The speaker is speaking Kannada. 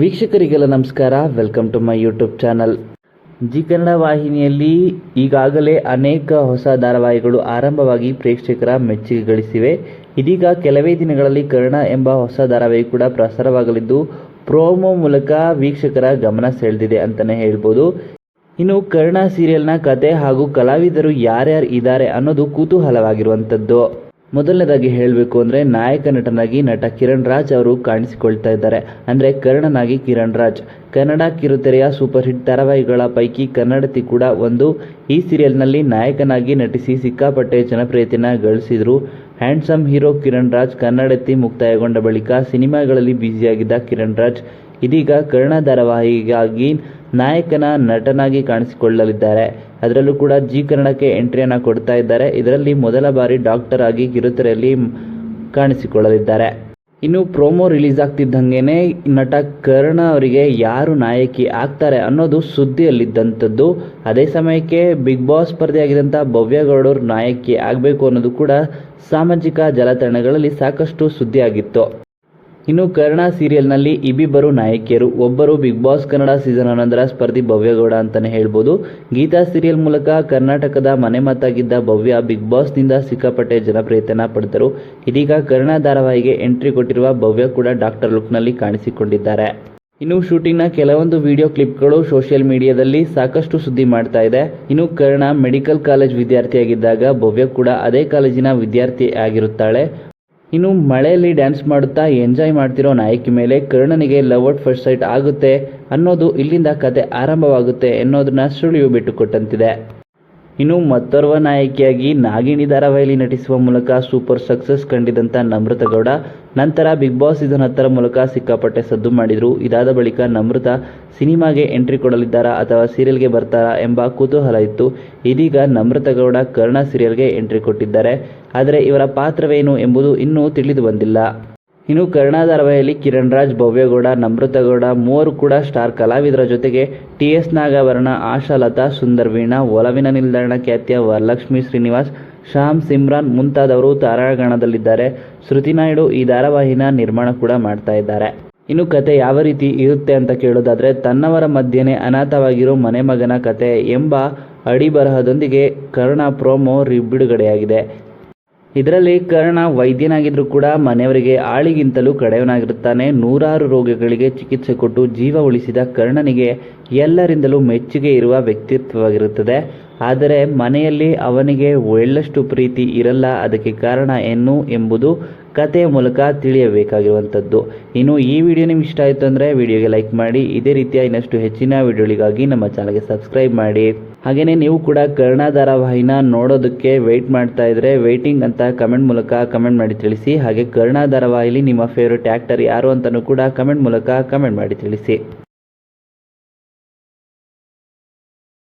ವೀಕ್ಷಕರಿಗೆಲ್ಲ ನಮಸ್ಕಾರ. Welcome to my YouTube channel Zee Kannada ವಾಹಿನಿಯಲ್ಲಿ ಈಗಾಗಲೇ ಅನೇಕ ಹೊಸ ಧಾರಾವಾಹಿಗಳು ಆರಂಭವಾಗಿ ಪ್ರೇಕ್ಷಕರ ಮೆಚ್ಚುಗೆ ಗಳಿಸಿವೆ. ಇದೀಗ ಕೆಲವೇ ದಿನಗಳಲ್ಲಿ ಕರ್ಣ ಎಂಬ ಹೊಸ ಧಾರಾವಾಹಿ ಕೂಡ ಪ್ರಸಾರವಾಗಲಿದ್ದು, ಪ್ರೋಮೋ ಮೂಲಕ ವೀಕ್ಷಕರ ಗಮನ ಸೆಳೆದಿದೆ ಅಂತಲೇ ಹೇಳ್ಬೋದು. ಇನ್ನು ಕರ್ಣ ಸೀರಿಯಲ್ನ ಕತೆ ಹಾಗೂ ಕಲಾವಿದರು ಯಾರ್ಯಾರು ಇದ್ದಾರೆ ಅನ್ನೋದು ಕುತೂಹಲವಾಗಿರುವಂಥದ್ದು ಮೊದಲನೇದಾಗಿ ಹೇಳಬೇಕು ಅಂದರೆ ನಾಯಕ ನಟನಾಗಿ ನಟ ಕಿರಣ್ ರಾಜ್ ಅವರು ಕಾಣಿಸಿಕೊಳ್ತಾ ಇದ್ದಾರೆ. ಅಂದರೆ ಕರ್ಣನಾಗಿ ಕಿರಣ್ ರಾಜ್. ಕನ್ನಡ ಕಿರುತೆರೆಯ ಸೂಪರ್ ಹಿಟ್ ಧಾರಾವಾಹಿಗಳ ಪೈಕಿ ಕನ್ನಡತಿ ಕೂಡ ಒಂದು. ಈ ಸೀರಿಯಲ್ನಲ್ಲಿ ನಾಯಕನಾಗಿ ನಟಿಸಿ ಸಿಕ್ಕಾಪಟ್ಟೆ ಜನಪ್ರಿಯತೆಯನ್ನು ಗಳಿಸಿದರು. ಹ್ಯಾಂಡ್ಸಮ್ ಹೀರೋ ಕಿರಣ್ ರಾಜ್ ಕನ್ನಡತಿ ಮುಕ್ತಾಯಗೊಂಡ ಬಳಿಕ ಸಿನಿಮಾಗಳಲ್ಲಿ ಬ್ಯುಸಿಯಾಗಿದ್ದ ಕಿರಣ್ ರಾಜ್. ಇದೀಗ ಕರ್ಣ ಧಾರಾವಾಹಿಗಾಗಿ ನಾಯಕನ ನಟನಾಗಿ ಕಾಣಿಸಿಕೊಳ್ಳಲಿದ್ದಾರೆ. ಅದರಲ್ಲೂ ಕೂಡ ಜಿ ಕನ್ನಡಕ್ಕೆ ಎಂಟ್ರಿಯನ್ನು ಕೊಡ್ತಾ ಇದ್ದಾರೆ. ಇದರಲ್ಲಿ ಮೊದಲ ಬಾರಿ ಡಾಕ್ಟರ್ ಆಗಿ ಕಿರುತೆರೆಯಲ್ಲಿ ಕಾಣಿಸಿಕೊಳ್ಳಲಿದ್ದಾರೆ. ಇನ್ನು ಪ್ರೋಮೋ ರಿಲೀಸ್ ಆಗ್ತಿದ್ದಂಗೆ ನಟ ಕರ್ಣ ಅವರಿಗೆ ಯಾರು ನಾಯಕಿ ಆಗ್ತಾರೆ ಅನ್ನೋದು ಸುದ್ದಿಯಲ್ಲಿದ್ದಂಥದ್ದು. ಅದೇ ಸಮಯಕ್ಕೆ ಬಿಗ್ ಬಾಸ್ ಸ್ಪರ್ಧೆಯಾಗಿದ್ದಂಥ ಭವ್ಯ ಗೌಡರು ನಾಯಕಿ ಆಗಬೇಕು ಅನ್ನೋದು ಕೂಡ ಸಾಮಾಜಿಕ ಜಾಲತಾಣಗಳಲ್ಲಿ ಸಾಕಷ್ಟು ಸುದ್ದಿಯಾಗಿತ್ತು. ಇನ್ನು ಕರ್ಣ ಸೀರಿಯಲ್ನಲ್ಲಿ ಇಬ್ಬಿಬ್ಬರು ನಾಯಕಿಯರು, ಒಬ್ಬರು ಬಿಗ್ ಬಾಸ್ ಕನ್ನಡ ಸೀಸನ್ ಹನ್ನೊಂದರ ಸ್ಪರ್ಧಿ ಭವ್ಯಗೌಡ ಅಂತಲೇ ಹೇಳ್ಬೋದು. ಗೀತಾ ಸೀರಿಯಲ್ ಮೂಲಕ ಕರ್ನಾಟಕದ ಮನೆ ಮಾತಾಗಿದ್ದ ಭವ್ಯ ಬಿಗ್ ಬಾಸ್ನಿಂದ ಸಿಕ್ಕಾಪಟ್ಟೆ ಜನಪ್ರಿಯತೆಯನ್ನು ಪಡೆದರು. ಇದೀಗ ಕರ್ಣ ಧಾರಾವಾಹಿಗೆ ಎಂಟ್ರಿ ಕೊಟ್ಟಿರುವ ಭವ್ಯ ಕೂಡ ಡಾಕ್ಟರ್ ಲುಕ್ನಲ್ಲಿ ಕಾಣಿಸಿಕೊಂಡಿದ್ದಾರೆ. ಇನ್ನು ಶೂಟಿಂಗ್ನ ಕೆಲವೊಂದು ವಿಡಿಯೋ ಕ್ಲಿಪ್ಗಳು ಸೋಷಿಯಲ್ ಮೀಡಿಯಾದಲ್ಲಿ ಸಾಕಷ್ಟು ಸುದ್ದಿ ಮಾಡ್ತಾ ಇದೆ. ಇನ್ನು ಕರ್ಣ ಮೆಡಿಕಲ್ ಕಾಲೇಜ್ ವಿದ್ಯಾರ್ಥಿಯಾಗಿದ್ದಾಗ ಭವ್ಯ ಕೂಡ ಅದೇ ಕಾಲೇಜಿನ ವಿದ್ಯಾರ್ಥಿ ಆಗಿರುತ್ತಾಳೆ. ಇನ್ನು ಮಳೆಯಲ್ಲಿ ಡ್ಯಾನ್ಸ್ ಮಾಡುತ್ತಾ ಎಂಜಾಯ್ ಮಾಡ್ತಿರೋ ನಾಯಕಿ ಮೇಲೆ ಕರ್ಣನಿಗೆ ಲವ್ ಅಟ್ ಫಸ್ಟ್ ಸೈಟ್ ಆಗುತ್ತೆ ಅನ್ನೋದು ಇಲ್ಲಿಂದ ಕತೆ ಆರಂಭವಾಗುತ್ತೆ ಎನ್ನೋದನ್ನ ಸುಳಿವು ಬಿಟ್ಟುಕೊಟ್ಟಂತಿದೆ. ಇನ್ನು ಮತ್ತೋರ್ವ ನಾಯಕಿಯಾಗಿ ನಾಗಿಣಿ ಧಾರಾವಾಹಿಯಲ್ಲಿ ನಟಿಸುವ ಮೂಲಕ ಸೂಪರ್ ಸಕ್ಸಸ್ ಕಂಡಿದ್ದಂಥ ನಮ್ರತ ಗೌಡ ನಂತರ ಬಿಗ್ ಬಾಸ್ ಸೀಸನ್ ಹತ್ತರ ಮೂಲಕ ಸಿಕ್ಕಾಪಟ್ಟೆ ಸದ್ದು ಮಾಡಿದರು. ಇದಾದ ಬಳಿಕ ನಮ್ರತ ಸಿನಿಮಾಗೆ ಎಂಟ್ರಿ ಕೊಡಲಿದ್ದಾರಾ ಅಥವಾ ಸೀರಿಯಲ್ಗೆ ಬರ್ತಾರಾ ಎಂಬ ಕುತೂಹಲ ಇತ್ತು. ಇದೀಗ ನಮ್ರತ ಗೌಡ ಕರ್ಣ ಸೀರಿಯಲ್ಗೆ ಎಂಟ್ರಿ ಕೊಟ್ಟಿದ್ದಾರೆ. ಆದರೆ ಇವರ ಪಾತ್ರವೇನು ಎಂಬುದು ಇನ್ನೂ ತಿಳಿದು ಬಂದಿಲ್ಲ. ಇನ್ನು ಕರ್ಣ ಧಾರಾವಾಹಿಯಲ್ಲಿ ಕಿರಣ್ ರಾಜ್ ಭವ್ಯಗೌಡ ನಮೃತಗೌಡ ಮೂವರು ಕೂಡ ಸ್ಟಾರ್ ಕಲಾವಿದರ ಜೊತೆಗೆ ಟಿ ಎಸ್ ನಾಗಾಭರಣ, ಆಶಾಲತಾ ಸುಂದರ್ ವೀಣಾ ಒಲವಿನ ನಿಲ್ದಾಣ ಖ್ಯಾತಿಯ ವರಲಕ್ಷ್ಮಿ ಶ್ರೀನಿವಾಸ್, ಶ್ಯಾಮ್ ಸಿಮ್ರಾನ್ ಮುಂತಾದವರು ತಾರಾಗಣದಲ್ಲಿದ್ದಾರೆ. ಶ್ರುತಿ ನಾಯ್ಡು ಈ ಧಾರಾವಾಹಿನ ನಿರ್ಮಾಣ ಕೂಡ ಮಾಡ್ತಾ ಇದ್ದಾರೆ. ಇನ್ನು ಕತೆ ಯಾವ ರೀತಿ ಇರುತ್ತೆ ಅಂತ ಕೇಳೋದಾದರೆ, ತನ್ನವರ ಮಧ್ಯನೇ ಅನಾಥವಾಗಿರೋ ಮನೆ ಮಗನ ಕತೆ ಎಂಬ ಅಡಿಬರಹದೊಂದಿಗೆ ಕರ್ಣ ಪ್ರೋಮೋ ರಿ- ಬಿಡುಗಡೆಯಾಗಿದೆ ಇದರಲ್ಲಿ ಕರ್ಣ ವೈದ್ಯನಾಗಿದ್ದರೂ ಕೂಡ ಮನೆಯವರಿಗೆ ಆಳಿಗಿಂತಲೂ ಕಡೆಯವನಾಗಿರುತ್ತಾನೆ. ನೂರಾರು ರೋಗಗಳಿಗೆ ಚಿಕಿತ್ಸೆ ಕೊಟ್ಟು ಜೀವ ಉಳಿಸಿದ ಕರ್ಣನಿಗೆ ಎಲ್ಲರಿಂದಲೂ ಮೆಚ್ಚುಗೆ ಇರುವ ವ್ಯಕ್ತಿತ್ವವಾಗಿರುತ್ತದೆ. ಆದರೆ ಮನೆಯಲ್ಲಿ ಅವನಿಗೆ ಒಳ್ಳಷ್ಟು ಪ್ರೀತಿ ಇರಲ್ಲ. ಅದಕ್ಕೆ ಕಾರಣ ಏನು ಎಂಬುದು ಕಥೆಯ ಮೂಲಕ ತಿಳಿಯಬೇಕಾಗಿರುವಂಥದ್ದು. ಇನ್ನು ಈ ವಿಡಿಯೋ ನಿಮ್ಗೆ ಇಷ್ಟ ಆಯಿತು ಅಂದರೆ ವಿಡಿಯೋಗೆ ಲೈಕ್ ಮಾಡಿ, ಇದೇ ರೀತಿಯ ಇನ್ನಷ್ಟು ಹೆಚ್ಚಿನ ವಿಡಿಯೋಗಳಿಗಾಗಿ ನಮ್ಮ ಚಾನಲ್ಗೆ ಸಬ್ಸ್ಕ್ರೈಬ್ ಮಾಡಿ. ಹಾಗೆಯೇ ನೀವು ಕೂಡ ಕರ್ಣ ಧಾರಾವಾಹಿನ ನೋಡೋದಕ್ಕೆ ವೆಯ್ಟ್ ಮಾಡ್ತಾ ಇದ್ರೆ ವೆಯ್ಟಿಂಗ್ ಅಂತ ಕಮೆಂಟ್ ಮೂಲಕ ಕಮೆಂಟ್ ಮಾಡಿ ತಿಳಿಸಿ, ಹಾಗೆ ಕರ್ಣ ಧಾರಾವಾಹಿಲಿ ನಿಮ್ಮ ಫೇವ್ರೆಟ್ ಆ್ಯಕ್ಟರ್ ಯಾರು ಅಂತಲೂ ಕೂಡ ಕಮೆಂಟ್ ಮೂಲಕ ಕಮೆಂಟ್ ಮಾಡಿ ತಿಳಿಸಿ.